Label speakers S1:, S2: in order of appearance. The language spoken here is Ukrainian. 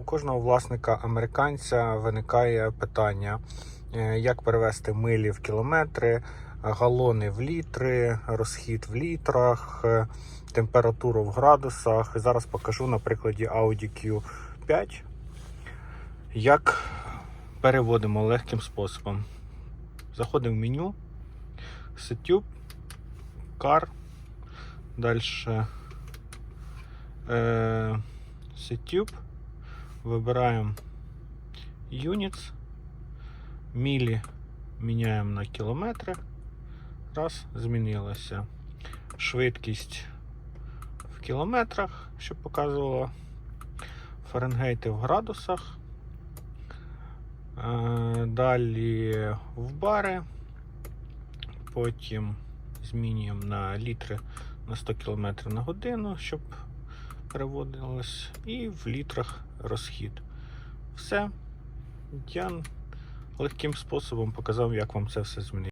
S1: У кожного власника американця виникає питання, е, як перевести милі в кілометри, галони в літри, розхід в літрах, е, температуру в градусах. Зараз покажу на прикладі Audi Q5, як переводимо легким способом. Заходимо в меню, Setup, Car, далі е, Setup. Вибираємо Units, мілі міняємо на кілометри. Раз, змінилося. Швидкість в кілометрах, щоб показувало Фаренгейти в градусах. Е, Далі в бари. Потім змінюємо на літри на 100 км на годину, щоб переводилось, і в літрах розхід. Все. Я легким способом показав, як вам це все змінити.